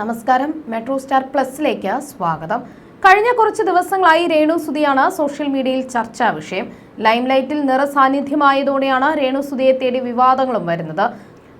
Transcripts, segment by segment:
നമസ്കാരം. Metro star പ്ലസിലേക്ക് സ്വാഗതം. കഴിഞ്ഞ കുറച്ച് ദിവസങ്ങളായി രേണു സുധിയാണ് സോഷ്യൽ മീഡിയയിൽ ചർച്ചാ വിഷയം. ലൈംലൈറ്റിൽ നിറസാന്നിധ്യമായതോടെയാണ് രേണു സുധിയെ തേടി വിവാദങ്ങളും വരുന്നത്.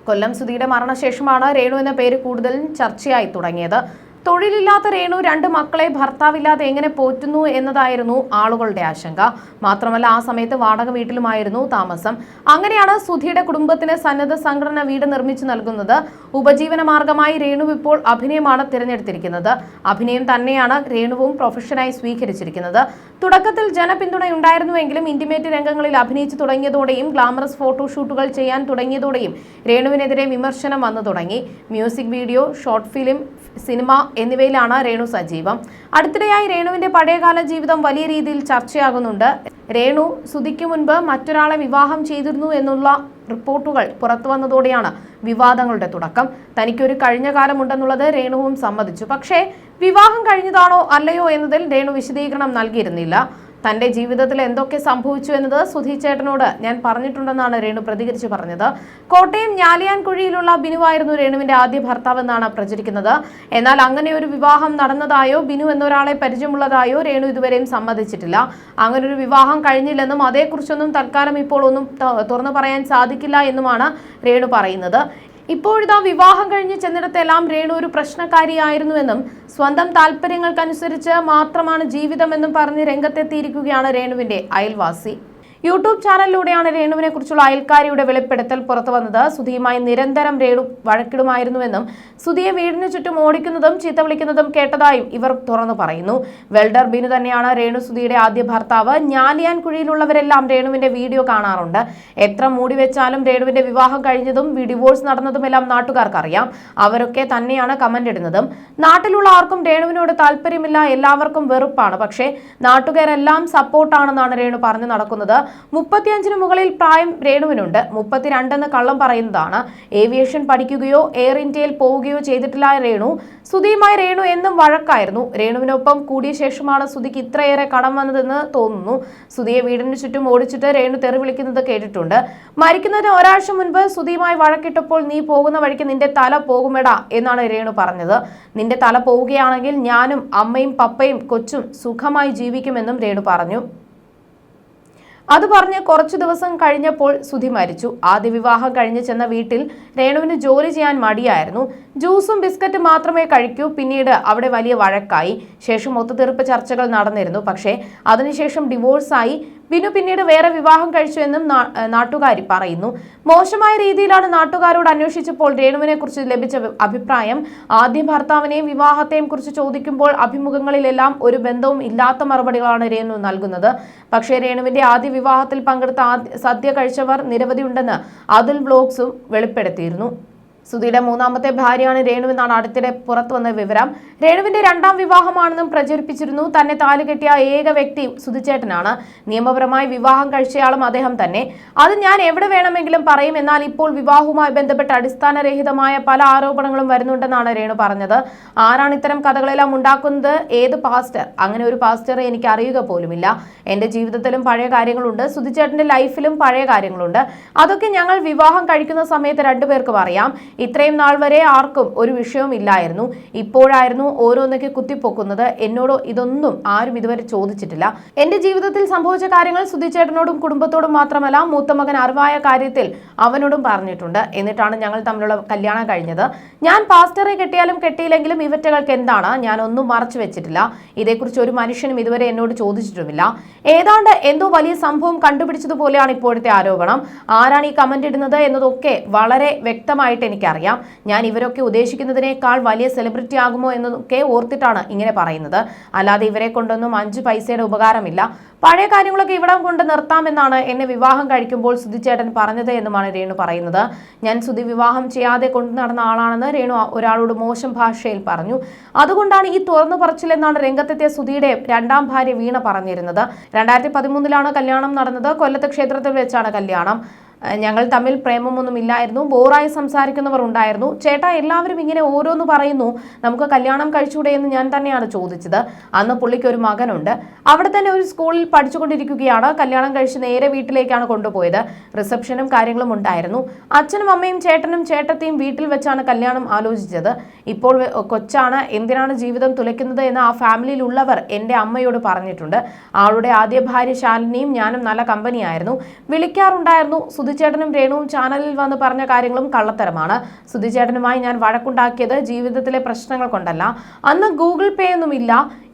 കൊല്ലം സുധിയുടെ മരണശേഷമാണ് രേണു എന്ന പേര് കൂടുതലും ചർച്ചയായി തുടങ്ങിയത്. തൊഴിലില്ലാത്ത രേണു രണ്ട് മക്കളെ ഭർത്താവില്ലാതെ എങ്ങനെ പോറ്റുന്നു എന്നതായിരുന്നു ആളുകളുടെ ആശങ്ക. മാത്രമല്ല ആ സമയത്ത് വാടക വീട്ടിലുമായിരുന്നു താമസം. അങ്ങനെയാണ് സുധിയുടെ കുടുംബത്തിന് സന്നദ്ധ സംഘടന വീട് നിർമ്മിച്ചു നൽകുന്നത്. ഉപജീവന മാർഗമായി രേണു ഇപ്പോൾ അഭിനയമാണ് തിരഞ്ഞെടുത്തിരിക്കുന്നത്. അഭിനയം തന്നെയാണ് രേണുവും പ്രൊഫഷനായി സ്വീകരിച്ചിരിക്കുന്നത്. തുടക്കത്തിൽ ജനപിന്തുണയുണ്ടായിരുന്നുവെങ്കിലും ഇന്റിമേറ്റ് രംഗങ്ങളിൽ അഭിനയിച്ചു തുടങ്ങിയതോടെയും ഗ്ലാമറസ് ഫോട്ടോഷൂട്ടുകൾ ചെയ്യാൻ തുടങ്ങിയതോടെയും രേണുവിനെതിരെ വിമർശനം വന്നു തുടങ്ങി. Music video short film cinema എന്നിവയിലാണ് രേണു സജീവം. അടുത്തിടെയായി രേണുവിന്റെ പഴയകാല ജീവിതം വലിയ രീതിയിൽ ചർച്ചയാകുന്നുണ്ട്. രേണു സുധിക്ക് മുൻപ് മറ്റൊരാളെ വിവാഹം ചെയ്തിരുന്നു എന്നുള്ള റിപ്പോർട്ടുകൾ പുറത്തു വന്നതോടെയാണ് വിവാദങ്ങളുടെ തുടക്കം. തനിക്കൊരു കഴിഞ്ഞ കാലമുണ്ടെന്നുള്ളത് രേണുവും സമ്മതിച്ചു. പക്ഷേ വിവാഹം കഴിഞ്ഞതാണോ അല്ലയോ എന്നതിൽ രേണു വിശദീകരണം നൽകിയിരുന്നില്ല. തന്റെ ജീവിതത്തിൽ എന്തൊക്കെ സംഭവിച്ചു എന്നത് സുധി ചേട്ടനോട് ഞാൻ പറഞ്ഞിട്ടുണ്ടെന്നാണ് രേണു പ്രതികരിച്ച് പറഞ്ഞത്. കോട്ടയം ഞാലിയാൻകുഴിയിലുള്ള ബിനുവായിരുന്നു രേണുവിന്റെ ആദ്യ ഭർത്താവെന്നാണ് പ്രചരിക്കുന്നത്. എന്നാൽ അങ്ങനെ ഒരു വിവാഹം നടന്നതായോ ബിനു എന്നൊരാളെ പരിചയമുള്ളതായോ രേണു ഇതുവരെയും സമ്മതിച്ചിട്ടില്ല. അങ്ങനെ ഒരു വിവാഹം കഴിഞ്ഞില്ലെന്നും അതേക്കുറിച്ചൊന്നും തൽക്കാലം ഇപ്പോൾ ഒന്നും തുറന്നു പറയാൻ സാധിക്കില്ല എന്നുമാണ് രേണു പറയുന്നത്. ഇപ്പോഴിതാ വിവാഹം കഴിഞ്ഞ് ചെന്നിടത്തെല്ലാം രേണു ഒരു പ്രശ്നക്കാരിയായിരുന്നുവെന്നും സ്വന്തം താല്പര്യങ്ങൾക്കനുസരിച്ച് മാത്രമാണ് ജീവിതമെന്നും പറഞ്ഞ് രംഗത്തെത്തിയിരിക്കുകയാണ് രേണുവിന്റെ അയൽവാസി. യൂട്യൂബ് ചാനലിലൂടെയാണ് രേണുവിനെ കുറിച്ചുള്ള അയൽക്കാരിയുടെ വെളിപ്പെടുത്തൽ പുറത്തു വന്നത്. സുധിയുമായി നിരന്തരം രേണു വഴക്കിടുമായിരുന്നുവെന്നും സുധിയെ വീടിന് ചുറ്റും ഓടിക്കുന്നതും ചീത്ത വിളിക്കുന്നതും കേട്ടതായും ഇവർ തുറന്നു പറയുന്നു. വെൽഡർ ബിനു തന്നെയാണ് രേണു സുധിയുടെ ആദ്യ ഭർത്താവ്. ഞാലിയാൻ കുഴിയിലുള്ളവരെല്ലാം രേണുവിന്റെ വീഡിയോ കാണാറുണ്ട്. എത്ര മൂടി വെച്ചാലും രേണുവിന്റെ വിവാഹം കഴിഞ്ഞതും ഡിവോഴ്സ് നടന്നതുമെല്ലാം നാട്ടുകാർക്ക് അറിയാം അവരൊക്കെ തന്നെയാണ് കമന്റ് ഇടുന്നതും. നാട്ടിലുള്ള ആർക്കും രേണുവിനോട് താല്പര്യമില്ല. എല്ലാവർക്കും വെറുപ്പാണ്. പക്ഷേ നാട്ടുകാരെല്ലാം സപ്പോർട്ടാണെന്നാണ് രേണു പറഞ്ഞു നടക്കുന്നത്. മുപ്പത്തിയഞ്ചിന് മുകളിൽ പ്രായം രേണുവിനുണ്ട്. മുപ്പത്തിരണ്ടെന്ന് കള്ളം പറയുന്നതാണ്. ഏവിയേഷൻ പഠിക്കുകയോ എയർ ഇന്ത്യയിൽ പോവുകയോ ചെയ്തിട്ടില്ല രേണു. സുധിയുമായി രേണു എന്നും വഴക്കായിരുന്നു. രേണുവിനൊപ്പം കൂടിയ ശേഷമാണ് സുധിക്ക് ഇത്രയേറെ കടം വന്നതെന്ന് തോന്നുന്നു. സുധിയെ വീടിന് ചുറ്റും ഓടിച്ചിട്ട് രേണു തെറി വിളിക്കുന്നത് കേട്ടിട്ടുണ്ട്. മരിക്കുന്നതിന് ഒരാഴ്ച മുൻപ് സുധിയുമായി വഴക്കിട്ടപ്പോൾ നീ പോകുന്ന വഴിക്ക് നിന്റെ തല പോകുമെടാ എന്നാണ് രേണു പറഞ്ഞത്. നിന്റെ തല പോവുകയാണെങ്കിൽ ഞാനും അമ്മയും പപ്പയും കൊച്ചും സുഖമായി ജീവിക്കുമെന്നും രേണു പറഞ്ഞു. അത് പറഞ്ഞ് കുറച്ചു ദിവസം കഴിഞ്ഞപ്പോൾ സുധി മരിച്ചു. ആദ്യ വിവാഹം കഴിഞ്ഞ് ചെന്ന വീട്ടിൽ രേണുവിന് ജോലി ചെയ്യാൻ മടിയായിരുന്നു. ജ്യൂസും ബിസ്ക്കറ്റും മാത്രമേ കഴിക്കൂ. പിന്നീട് അവിടെ വലിയ വഴക്കായി. ശേഷം ഒത്തുതീർപ്പ് ചർച്ചകൾ നടന്നിരുന്നു. പക്ഷേ അതിനുശേഷം ഡിവോഴ്സായി. ബിനു പിന്നീട് വേറെ വിവാഹം കഴിച്ചു എന്നും നാ- നാട്ടുകാരി പറയുന്നു. മോശമായ രീതിയിലാണ് നാട്ടുകാരോട് അന്വേഷിച്ചപ്പോൾ രേണുവിനെ കുറിച്ച് ലഭിച്ച അഭിപ്രായം. ആദ്യ ഭർത്താവിനെയും വിവാഹത്തെയും കുറിച്ച് ചോദിക്കുമ്പോൾ അഭിമുഖങ്ങളിലെല്ലാം ഒരു ബന്ധവും ഇല്ലാത്ത മറുപടികളാണ് രേണു നൽകുന്നത്. പക്ഷേ രേണുവിന്റെ ആദ്യ വിവാഹത്തിൽ പങ്കെടുത്ത സദ്യ കഴിച്ചവർ നിരവധിയുണ്ടെന്ന് അതുൽ വ്ലോഗ്സും വെളിപ്പെടുത്തിയിരുന്നു. സുധിയുടെ മൂന്നാമത്തെ ഭാര്യയാണ് രേണുവെന്നാണ് അടുത്തിടെ പുറത്തു വന്ന വിവരം. രേണുവിന്റെ രണ്ടാം വിവാഹമാണെന്നും പ്രചരിപ്പിച്ചിരുന്നു. തന്നെ താലുകെട്ടിയ ഏക വ്യക്തി സുധിച്ചേട്ടനാണ്. നിയമപരമായി വിവാഹം കഴിച്ചയാളും അദ്ദേഹം തന്നെ. അത് ഞാൻ എവിടെ വേണമെങ്കിലും പറയും. എന്നാൽ ഇപ്പോൾ വിവാഹവുമായി ബന്ധപ്പെട്ട് അടിസ്ഥാനരഹിതമായ പല ആരോപണങ്ങളും വരുന്നുണ്ടെന്നാണ് രേണു പറഞ്ഞത്. ആരാണ് ഇത്തരം കഥകളെല്ലാം ഉണ്ടാക്കുന്നത്? ഏത് പാസ്റ്റർ? അങ്ങനെ ഒരു പാസ്റ്ററെ എനിക്ക് അറിയുക പോലുമില്ല. എന്റെ ജീവിതത്തിലും പഴയ കാര്യങ്ങളുണ്ട്. സുധിച്ചേട്ടന്റെ ലൈഫിലും പഴയ കാര്യങ്ങളുണ്ട്. അതൊക്കെ ഞങ്ങൾ വിവാഹം കഴിക്കുന്ന സമയത്ത് രണ്ടുപേർക്കും അറിയാം. ഇത്രയും നാൾ വരെ ആർക്കും ഒരു വിഷയവും ഇല്ലായിരുന്നു. ഇപ്പോഴായിരുന്നു ഓരോന്നൊക്കെ കുത്തിപ്പൊക്കുന്നത്. എന്നോട് ഇതൊന്നും ആരും ഇതുവരെ ചോദിച്ചിട്ടില്ല. എന്റെ ജീവിതത്തിൽ സംഭവിച്ച കാര്യങ്ങൾ സുധിച്ചേട്ടനോടും കുടുംബത്തോടും മാത്രമല്ല മൂത്ത മകൻ അറിവായ കാര്യത്തിൽ അവനോടും പറഞ്ഞിട്ടുണ്ട്. എന്നിട്ടാണ് ഞങ്ങൾ തമ്മിലുള്ള കല്യാണം കഴിഞ്ഞത്. ഞാൻ പാസ്റ്ററെ കെട്ടിയാലും കെട്ടിയില്ലെങ്കിലും ഇവറ്റകൾക്ക് എന്താണ്? ഞാൻ ഒന്നും മറച്ചു വെച്ചിട്ടില്ല. ഇതേക്കുറിച്ച് ഒരു മനുഷ്യനും ഇതുവരെ എന്നോട് ചോദിച്ചിട്ടുമില്ല. ഏതാണ്ട് എന്തോ വലിയ സംഭവം കണ്ടുപിടിച്ചതുപോലെയാണ് ഇപ്പോഴത്തെ ആരോപണം. ആരാണ് ഈ കമന്റ് ഇടുന്നത് എന്നതൊക്കെ വളരെ വ്യക്തമായിട്ട് എനിക്കറിയാം. ഞാൻ ഇവരൊക്കെ ഉദ്ദേശിക്കുന്നതിനേക്കാൾ വലിയ സെലിബ്രിറ്റി ആകുമോ എന്നൊക്കെ ഓർത്തിട്ടാണ് ഇങ്ങനെ പറയുന്നത്. അല്ലാതെ ഇവരെ കൊണ്ടൊന്നും അഞ്ച് പൈസയുടെ ഉപകാരമില്ല. പഴയ കാര്യങ്ങളൊക്കെ ഇവിടം കൊണ്ട് നിർത്താമെന്നാണ് എന്നെ വിവാഹം കഴിക്കുമ്പോൾ സുധിച്ചേട്ടൻ പറഞ്ഞത് എന്നുമാണ് രേണു പറയുന്നത്. ഞാൻ സുധി വിവാഹം ചെയ്യാതെ കൊണ്ടു നടന്ന ആളാണെന്ന് രേണു ഒരാളോട് മോശം ഭാഷയിൽ പറഞ്ഞു. അതുകൊണ്ടാണ് ഈ തുറന്നു പറച്ചിലെന്നാണ് രംഗത്തെത്തിയ സുധിയുടെ രണ്ടാം ഭാര്യ വീണ പറഞ്ഞിരുന്നത്. രണ്ടായിരത്തി പതിമൂന്നിലാണ് കല്യാണം നടന്നത്. കൊല്ലത്ത് ക്ഷേത്രത്തിൽ വെച്ചാണ് കല്യാണം. ഞങ്ങൾ തമ്മിൽ പ്രേമമൊന്നും ഇല്ലായിരുന്നു ബോറായി സംസാരിക്കുന്നവർ ഉണ്ടായിരുന്നു. ചേട്ടാ എല്ലാവരും ഇങ്ങനെ ഓരോന്ന് പറയുന്നു. നമുക്ക് കല്യാണം കഴിച്ചൂടെ എന്ന് ഞാൻ തന്നെയാണ് ചോദിച്ചത്. അന്ന് പുള്ളിക്ക് ഒരു മകനുണ്ട്. അവിടെ തന്നെ ഒരു സ്കൂളിൽ പഠിച്ചുകൊണ്ടിരിക്കുകയാണ്. കല്യാണം കഴിച്ച് നേരെ വീട്ടിലേക്കാണ് കൊണ്ടുപോയത്. റിസപ്ഷനും കാര്യങ്ങളും ഉണ്ടായിരുന്നു. അച്ഛനും അമ്മയും ചേട്ടനും ചേട്ടത്തെയും വീട്ടിൽ വെച്ചാണ് കല്യാണം ആലോചിച്ചത്. ഇപ്പോൾ കൊച്ചാണ്. എന്തിനാണ് ജീവിതം തുലയ്ക്കുന്നത് എന്ന് ആ ഫാമിലിയിലുള്ളവർ എന്റെ അമ്മയോട് പറഞ്ഞിട്ടുണ്ട്. ആളുടെ ആദ്യ ഭാര്യ ശാലിനിയും ഞാനും നല്ല കമ്പനിയായിരുന്നു. വിളിക്കാറുണ്ടായിരുന്നു. സുധിച്ചേട്ടനും രേണുവും ചാനലിൽ വന്ന് പറഞ്ഞ കാര്യങ്ങളും കള്ളത്തരമാണ്. സുധിച്ചേട്ടനുമായി ഞാൻ വഴക്കുണ്ടാക്കിയത് ജീവിതത്തിലെ പ്രശ്നങ്ങൾ കൊണ്ടല്ല. അന്ന് ഗൂഗിൾ പേ ഒന്നുമില്ല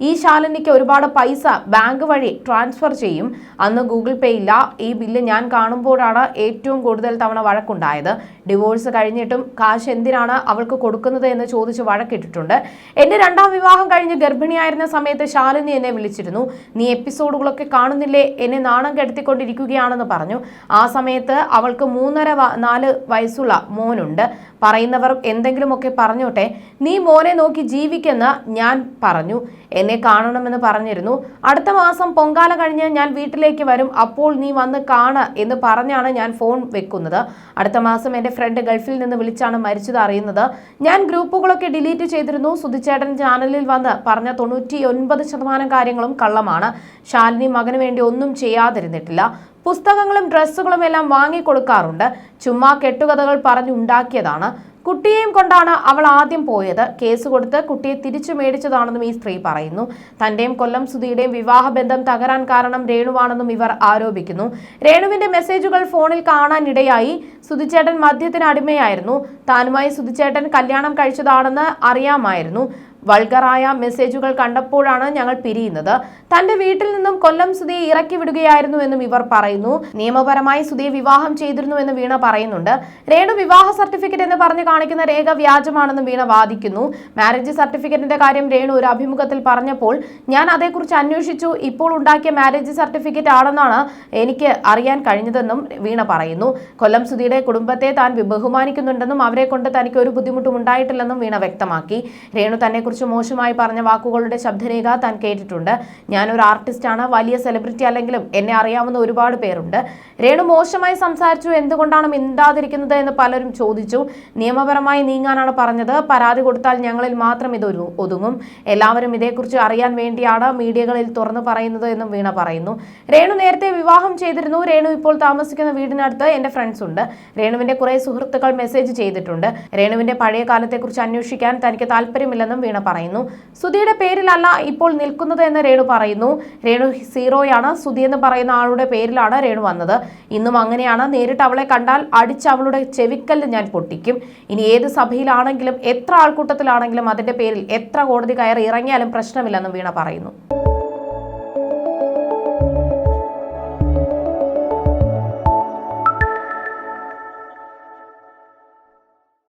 ഈ ശാലിനിക്ക് ഒരുപാട് പൈസ ബാങ്ക് വഴി ട്രാൻസ്ഫർ ചെയ്യും. അന്ന് ഗൂഗിൾ പേ ഇല്ല. ഈ ബില്ല് ഞാൻ കാണുമ്പോഴാണ് ഏറ്റവും കൂടുതൽ തവണ വഴക്കുണ്ടായത്. ഡിവോഴ്സ് കഴിഞ്ഞിട്ടും കാശ് എന്തിനാണ് അവൾക്ക് കൊടുക്കുന്നത് എന്ന് ചോദിച്ച് വഴക്കിട്ടിട്ടുണ്ട്. എന്റെ രണ്ടാം വിവാഹം കഴിഞ്ഞ് ഗർഭിണിയായിരുന്ന സമയത്ത് ശാലിനി എന്നെ വിളിച്ചിരുന്നു. നീ എപ്പിസോഡുകളൊക്കെ കാണുന്നില്ലേ? എന്നെ നാണം കെടുത്തിക്കൊണ്ടിരിക്കുകയാണെന്ന് പറഞ്ഞു. ആ സമയത്ത് അവൾക്ക് മൂന്നര നാല് വയസ്സുള്ള മോനുണ്ട്. പറയുന്നവർ എന്തെങ്കിലുമൊക്കെ പറഞ്ഞോട്ടെ? നീ മോനെ നോക്കി ജീവിക്കെന്ന് ഞാൻ പറഞ്ഞു. എന്നെ കാണണമെന്ന് പറഞ്ഞിരുന്നു. അടുത്ത മാസം പൊങ്കാല കഴിഞ്ഞ് ഞാൻ വീട്ടിലേക്ക് വരും. അപ്പോൾ നീ വന്ന് കാണ എന്ന് പറഞ്ഞാണ് ഞാൻ ഫോൺ വെക്കുന്നത്. അടുത്ത മാസം എന്റെ ഫ്രണ്ട് ഗൾഫിൽ നിന്ന് വിളിച്ചാണ് മരിച്ചത് അറിയുന്നത്. ഞാൻ ഗ്രൂപ്പുകളൊക്കെ ഡിലീറ്റ് ചെയ്തിരുന്നു. സുധിച്ചേട്ടൻ ചാനലിൽ വന്ന് പറഞ്ഞ തൊണ്ണൂറ്റി ഒൻപത് ശതമാനം കാര്യങ്ങളും കള്ളമാണ്. ശാലിനി മകന് വേണ്ടി ഒന്നും ചെയ്യാതിരുന്നിട്ടില്ല. പുസ്തകങ്ങളും ഡ്രസ്സുകളും എല്ലാം വാങ്ങിക്കൊടുക്കാറുണ്ട്. ചുമ്മാ കെട്ടുകഥകൾ പറഞ്ഞുണ്ടാക്കിയതാണ്. കുട്ടിയെയും കൊണ്ടാണ് അവൾ ആദ്യം പോയത്. കേസ് കൊടുത്ത് കുട്ടിയെ തിരിച്ചു മേടിച്ചതാണെന്നും ഈ സ്ത്രീ പറയുന്നു. തന്റെയും കൊല്ലം സുധിയുടെയും വിവാഹബന്ധം തകരാൻ കാരണം രേണുവാണെന്നും ഇവർ ആരോപിക്കുന്നു. രേണുവിന്റെ മെസ്സേജുകൾ ഫോണിൽ കാണാനിടയായി. സുധിച്ചേട്ടൻ മദ്യത്തിന് അടിമയായിരുന്നു. താനുമായി സുധിച്ചേട്ടൻ കല്യാണം കഴിച്ചതാണെന്ന് അറിയാമായിരുന്നു. വൾഗറായ മെസ്സേജുകൾ കണ്ടപ്പോഴാണ് ഞങ്ങൾ പിരിയുന്നത്. തന്റെ വീട്ടിൽ നിന്നും കൊല്ലം സുധിയെ ഇറക്കി വിടുകയായിരുന്നു എന്നും ഇവർ പറയുന്നു. നിയമപരമായി സുധിയെ വിവാഹം ചെയ്തിരുന്നു എന്ന് വീണ പറയുന്നുണ്ട്. രേണു വിവാഹ സർട്ടിഫിക്കറ്റ് എന്ന് പറഞ്ഞു കാണിക്കുന്ന രേഖ വ്യാജമാണെന്നും വീണ വാദിക്കുന്നു. മാരേജ് സർട്ടിഫിക്കറ്റിന്റെ കാര്യം രേണു ഒരു അഭിമുഖത്തിൽ പറഞ്ഞപ്പോൾ ഞാൻ അതേക്കുറിച്ച് അന്വേഷിച്ചു. ഇപ്പോൾ ഉണ്ടാക്കിയ മാരേജ് സർട്ടിഫിക്കറ്റ് ആണെന്നാണ് എനിക്ക് അറിയാൻ കഴിഞ്ഞതെന്നും വീണ പറയുന്നു. കൊല്ലം സുധിയുടെ കുടുംബത്തെ താൻ ബഹുമാനിക്കുന്നുണ്ടെന്നും അവരെ കൊണ്ട് തനിക്ക് ഒരു ബുദ്ധിമുട്ടും ഉണ്ടായിട്ടില്ലെന്നും വീണ വ്യക്തമാക്കി. രേണു തന്നെക്കുറിച്ച് മോശമായി പറഞ്ഞ വാക്കുകളുടെ ശബ്ദരേഖ താൻ കേട്ടിട്ടുണ്ട്. ഞാനൊരു ആർട്ടിസ്റ്റാണ് വലിയ സെലിബ്രിറ്റി അല്ലെങ്കിലും എന്നെ അറിയാവുന്ന ഒരുപാട് പേരുണ്ട്. രേണു മോശമായി സംസാരിച്ചു എന്തുകൊണ്ടാണ് മിണ്ടാതിരിക്കുന്നത് എന്ന് പലരും ചോദിച്ചു. നിയമപരമായി നീങ്ങാനാണ് പറഞ്ഞത്. പരാതി കൊടുത്താൽ ഞങ്ങളിൽ മാത്രം ഇത് ഒതുങ്ങും. എല്ലാവരും ഇതേക്കുറിച്ച് അറിയാൻ വേണ്ടിയാണ് മീഡിയകളിൽ തുറന്നു പറയുന്നത് എന്നും വീണ പറയുന്നു. രേണു നേരത്തെ വിവാഹം ചെയ്തിരുന്നു. രേണു ഇപ്പോൾ താമസിക്കുന്ന വീടിനടുത്ത് എന്റെ ഫ്രണ്ട്സ് ഉണ്ട്. രേണുവിന്റെ കുറെ സുഹൃത്തുക്കൾ മെസ്സേജ് ചെയ്തിട്ടുണ്ട്. രേണുവിന്റെ പഴയ കാലത്തെക്കുറിച്ച് അന്വേഷിക്കാൻ തനിക്ക് താല്പര്യമില്ലെന്നും വീണ പറയുന്നു. സുധിയുടെ പേരിലല്ല ഇപ്പോൾ നിൽക്കുന്നത് എന്ന് രേണു പറയുന്നു. രേണു സീറോയാണ്. സുധി എന്ന് പറയുന്ന ആളുടെ പേരിലാണ് രേണു വന്നത്. ഇന്നും അങ്ങനെയാണ്. നേരിട്ട് അവളെ കണ്ടാൽ അടിച്ച് അവളുടെ ചെവിക്കല്ല് ഞാൻ പൊട്ടിക്കും. ഇനി ഏത് സഭയിലാണെങ്കിലും എത്ര ആൾക്കൂട്ടത്തിലാണെങ്കിലും അതിന്റെ പേരിൽ എത്ര കോടതി കയറി ഇറങ്ങിയാലും പ്രശ്നമില്ലെന്നും വീണ പറയുന്നു.